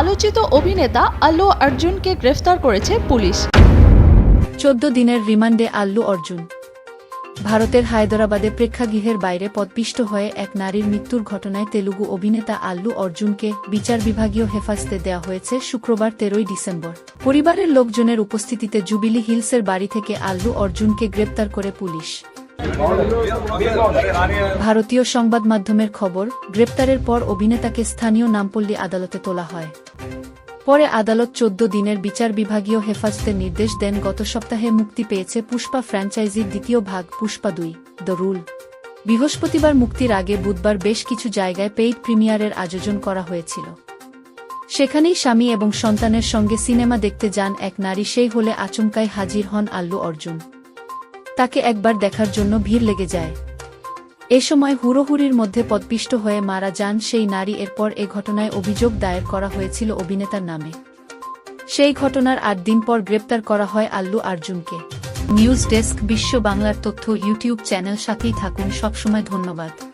আলোচিত অভিনেতা আল্লু অর্জুনকে গ্রেফতার করেছে পুলিশ। চোদ্দ দিনের রিমান্ডে আল্লু অর্জুন। ভারতের হায়দরাবাদে প্রেক্ষাগৃহের বাইরে পদপিষ্ট হয়ে এক নারীর মৃত্যুর ঘটনায় তেলুগু অভিনেতা আল্লু অর্জুনকে বিচার বিভাগীয় হেফাজতে দেওয়া হয়েছে শুক্রবার তেরোই ডিসেম্বর। পরিবারের লোকজনের উপস্থিতিতে জুবিলি হিলসের বাড়ি থেকে আল্লু অর্জুনকে গ্রেপ্তার করে পুলিশ। ভারতীয় সংবাদ মাধ্যমের খবর, গ্রেপ্তারের পর অভিনেতাকে স্থানীয় নামপল্লী আদালতে তোলা হয়। পরে আদালত চোদ্দ দিনের বিচার বিভাগীয় হেফাজতের নির্দেশ দেন, গত সপ্তাহে মুক্তি পেয়েছে পুষ্পা ফ্র্যাঞ্চাইজির দ্বিতীয় ভাগ, পুষ্পা দুই, দ্য রুল। বৃহস্পতিবার মুক্তির আগে বুধবার বেশ কিছু জায়গায় পেইড প্রিমিয়ারের আয়োজন করা হয়েছিল। সেখানেই স্বামী এবং সন্তানের সঙ্গে সিনেমা দেখতে যান এক নারী সেই হলে আচমকায় হাজির হন আল্লু অর্জুন। তাকে একবার দেখার জন্য ভিড় লেগে যায়। এ সময় হুড়োহুড়ির মধ্যে পদপিষ্ট হয়ে মারা যান সেই নারী। এরপর এ ঘটনায় অভিযোগ দায়ের করা হয়েছিল অভিনেতার নামে। সেই ঘটনার আট দিন পর গ্রেপ্তার করা হয় আল্লু আর্জুনকে। নিউজ ডেস্ক বিশ্ব বাংলার তথ্য, ইউটিউব চ্যানেল সাথেই থাকুন। সবসময় ধন্যবাদ।